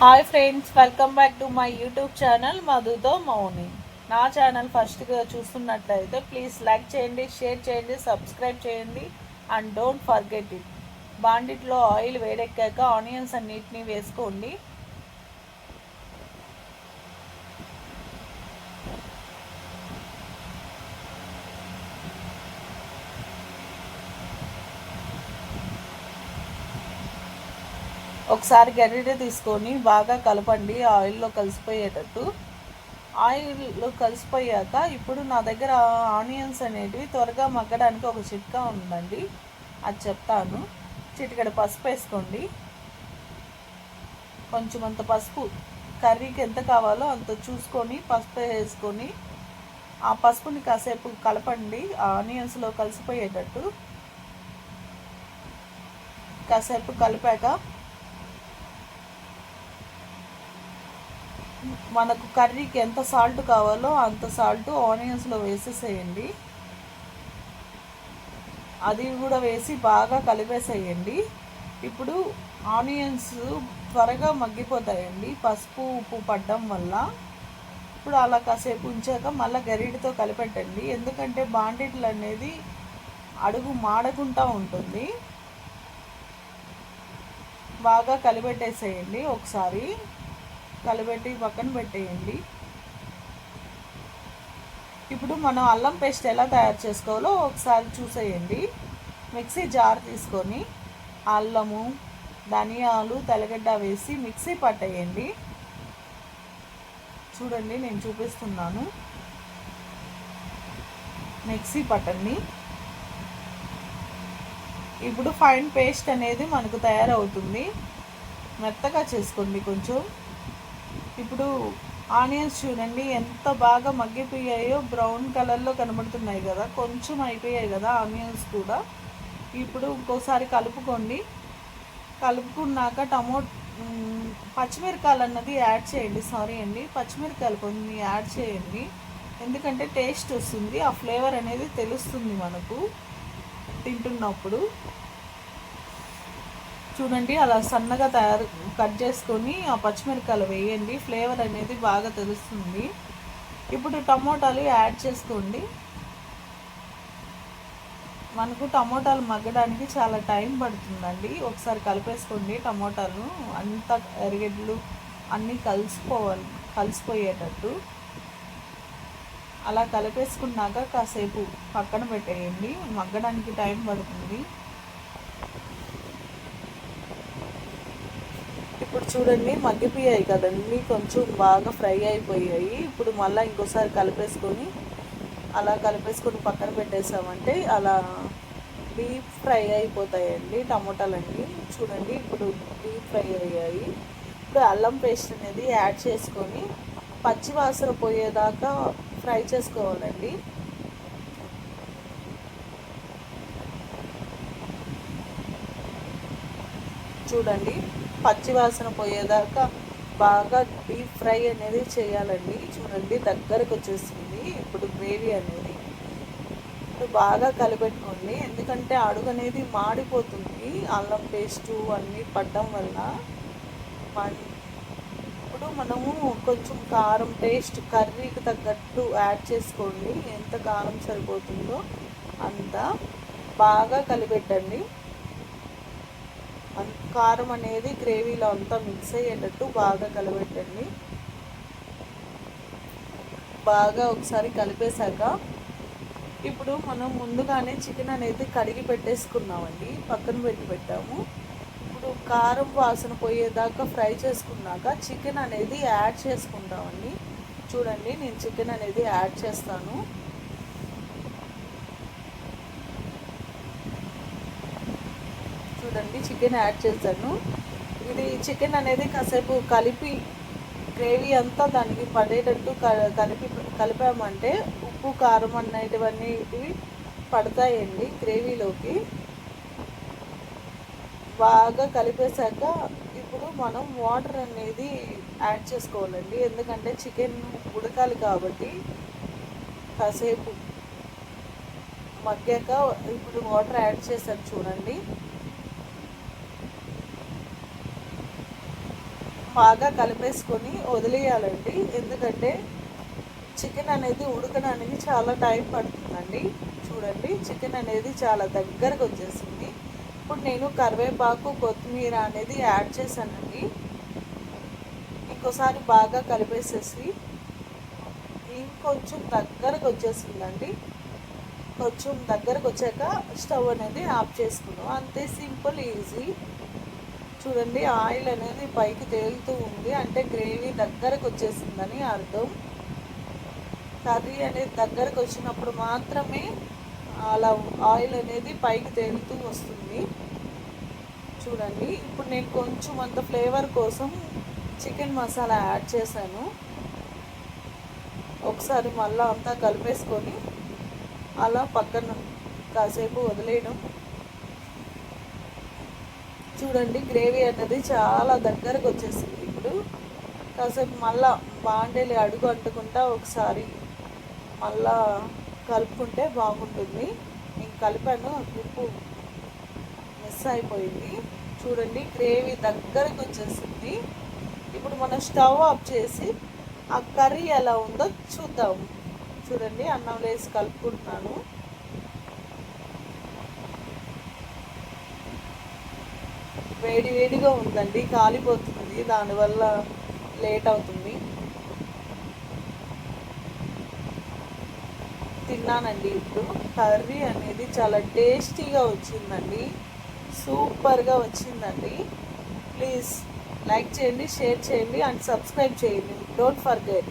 Hi friends welcome back to my YouTube channel మధుతో మౌని నా channel ఫస్ట్గా చూస్తున్నట్లయితే ప్లీజ్ లైక్ చేయండి షేర్ చేయండి సబ్స్క్రైబ్ చేయండి అండ్ డోంట్ ఫర్గెట్ ఇట్ బాండిట్లో ఆయిల్ వేడెక్కాక ఆనియన్స్ అన్నిటిని వేసుకోండి. ఒకసారి గరిటె తీసుకొని బాగా కలపండి ఆయిల్లో కలిసిపోయేటట్టు. ఆయిల్లో కలిసిపోయాక ఇప్పుడు నా దగ్గర ఆనియన్స్ అనేటివి త్వరగా మగ్గడానికి ఒక చిట్కా ఉందండి. అది చెప్తాను. చిటికడ పసుపు వేసుకోండి. కొంచెం అంత పసుపు కర్రీకి ఎంత కావాలో అంత చూసుకొని పసుపు వేసుకొని ఆ పసుపుని కాసేపు కలపండి ఆనియన్స్లో కలిసిపోయేటట్టు. కాసేపు కలిపాక మనకు కర్రీకి ఎంత సాల్ట్ కావాలో అంత సాల్ట్ ఆనియన్స్లో వేసేసేయండి. అది కూడా వేసి బాగా కలిపేసేయండి. ఇప్పుడు ఆనియన్స్ త్వరగా మగ్గిపోతాయండి. పసుపు ఉప్పు పడ్డం వల్ల. ఇప్పుడు అలా కాసేపు ఉంచాక మళ్ళీ గరిటితో కలిపెట్టండి. ఎందుకంటే బాండిట్లు అనేది అడుగు మాడకుండా ఉంటుంది. బాగా కలిపెట్టేసేయండి ఒకసారి. కలిపెట్టి పక్కన పెట్టేయండి. ఇప్పుడు మనం అల్లం పేస్ట్ ఎలా తయారు చేసుకోవాలో ఒకసారి చూసేయండి. మిక్సీ జార్ తీసుకొని అల్లము ధనియాలు తెల్లగడ్డ వేసి మిక్సీ పట్టేయండి. చూడండి నేను చూపిస్తున్నాను. మిక్సీ పట్టండి. ఇప్పుడు ఫైన్ పేస్ట్ అనేది మనకు తయారవుతుంది. మెత్తగా చేసుకోండి కొంచెం. ఇప్పుడు ఆనియన్స్ చూడండి ఎంత బాగా మగ్గిపోయాయో బ్రౌన్ కలర్లో కనబడుతున్నాయి కదా కొంచెం అయిపోయాయి కదా ఆనియన్స్ కూడా. ఇప్పుడు ఇంకోసారి కలుపుకోండి. కలుపుకున్నాక టమో పచ్చిమిరకాయలు అన్నది యాడ్ చేయండి. సారీ అండి పచ్చిమిరకాయలు కొన్ని యాడ్ చేయండి. ఎందుకంటే టేస్ట్ వస్తుంది ఆ ఫ్లేవర్ అనేది తెలుస్తుంది మనకు తింటున్నప్పుడు. చూడండి అలా సన్నగా తయారు కట్ చేసుకొని ఆ పచ్చిమిరపకాయలు వేయండి. ఫ్లేవర్ అనేది బాగా తెలుస్తుంది. ఇప్పుడు టమోటాలు యాడ్ చేసుకోండి. మనకు టమోటాలు మగ్గడానికి చాలా టైం పడుతుందండి. ఒకసారి కలిపేసుకోండి టమోటాలు. అంత ఎరగడ్లు అన్నీ కలిసిపోవాలి కలిసిపోయేటట్టు. అలా కలిపేసుకున్నాక కాసేపు పక్కన పెట్టేయండి. మగ్గడానికి టైం పడుతుంది. ఇప్పుడు చూడండి మగ్గిపోయాయి కదండి. కొంచెం బాగా ఫ్రై అయిపోయాయి. ఇప్పుడు మళ్ళీ ఇంకోసారి కలిపేసుకొని అలా కలిపేసుకొని పక్కన పెట్టేసామంటే అలా డీప్ ఫ్రై అయిపోతాయండి టమోటాలన్నీ. చూడండి ఇప్పుడు డీప్ ఫ్రై అయ్యాయి. ఇప్పుడు అల్లం పేస్ట్ అనేది యాడ్ చేసుకొని పచ్చి వాసన పోయేదాకా ఫ్రై చేసుకోవాలండి. చూడండి పచ్చివాసన పోయేదాకా బాగా డీప్ ఫ్రై అనేది చేయాలండి. చూడండి దగ్గరకు వచ్చేసింది ఇప్పుడు గ్రేవీ అనేది. ఇప్పుడు బాగా కలిపెట్టుకోండి. ఎందుకంటే అడుగు అనేది మాడిపోతుంది. అల్లం పేస్టు అన్నీ పడ్డం వల్ల ఇప్పుడు మనము కొంచెం కారం టేస్ట్ కర్రీకి తగ్గట్టు యాడ్ చేసుకోండి. ఎంత కారం సరిపోతుందో అంత బాగా కలిపెట్టండి. కారం అనేది గ్రేవీలో అంతా మిక్స్ అయ్యేటట్టు బాగా కలబెట్టండి. బాగా ఒకసారి కలిపేశాక ఇప్పుడు మనం ముందుగానే చికెన్ అనేది కడిగి పెట్టేసుకున్నామండి. పక్కన పెట్టి పెట్టాము. ఇప్పుడు కారం వాసన పోయేదాకా ఫ్రై చేసుకున్నాక చికెన్ అనేది యాడ్ చేసుకుంటామండి. చూడండి నేను చికెన్ అనేది యాడ్ చేస్తాను. చూడండి చికెన్ యాడ్ చేశాను. ఇది చికెన్ అనేది కాసేపు కలిపి గ్రేవీ అంతా దానికి పడేటట్టు కలిపి కలిపామంటే ఉప్పు కారం అనేటివన్నీ ఇవి పడతాయండి గ్రేవీలోకి. బాగా కలిపేశాక ఇప్పుడు మనం వాటర్ అనేది యాడ్ చేసుకోవాలండి. ఎందుకంటే చికెన్ ఉడకాలి కాబట్టి కాసేపు మగ్గాక ఇప్పుడు వాటర్ యాడ్ చేశాను చూడండి. బాగా కలిపేసుకొని వదిలేయాలండి. ఎందుకంటే చికెన్ అనేది ఉడకడానికి చాలా టైం పడుతుందండి. చూడండి చికెన్ అనేది చాలా దగ్గరకు వచ్చేసింది. ఇప్పుడు నేను కరివేపాకు కొత్తిమీర అనేది యాడ్ చేశానండి. ఇంకోసారి బాగా కలిపేసేసి ఇంకొంచెం దగ్గరకు వచ్చేసిందండి. కొంచెం దగ్గరకు వచ్చాక స్టవ్ అనేది ఆఫ్ చేసుకున్నాం అంతే సింపుల్ ఈజీ. చూడండి ఆయిల్ అనేది పైకి తేలుతూ ఉంది. అంటే గ్రేవీ దగ్గరకు వచ్చేసిందని అర్థం. కర్రీ అనేది దగ్గరకు వచ్చినప్పుడు మాత్రమే అలా ఆయిల్ అనేది పైకి తేలుతూ వస్తుంది. చూడండి. ఇప్పుడు నేను కొంచెం అంత ఫ్లేవర్ కోసం చికెన్ మసాలా యాడ్ చేశాను. ఒకసారి మళ్ళీ అంతా కలిపేసుకొని అలా పక్కన కాసేపు వదిలేయడం. చూడండి గ్రేవీ అన్నది చాలా దగ్గరకు వచ్చేసింది ఇప్పుడు. కాసేపు మళ్ళా బాండేలి అడుగు అంటుకుంటా ఒకసారి మళ్ళా కలుపుకుంటే బాగుంటుంది. నేను కలిపాను ఉప్పు మిస్ అయిపోయింది. చూడండి గ్రేవీ దగ్గరకు వచ్చేసింది. ఇప్పుడు మనం స్టవ్ ఆఫ్ చేసి ఆ కర్రీ ఎలా ఉందో చూద్దాం. చూడండి అన్నం వేసి కలుపుకుంటున్నాను. వేడి వేడిగా ఉందండి కాలిపోతుంది దానివల్ల లేట్ అవుతుంది. తిన్నానండి ఇప్పుడు. కర్రీ అనేది చాలా టేస్టీగా వచ్చిందండి. సూపర్గా వచ్చిందండి. ప్లీజ్ లైక్ చేయండి షేర్ చేయండి అండ్ సబ్స్క్రైబ్ చేయండి. Don't forget.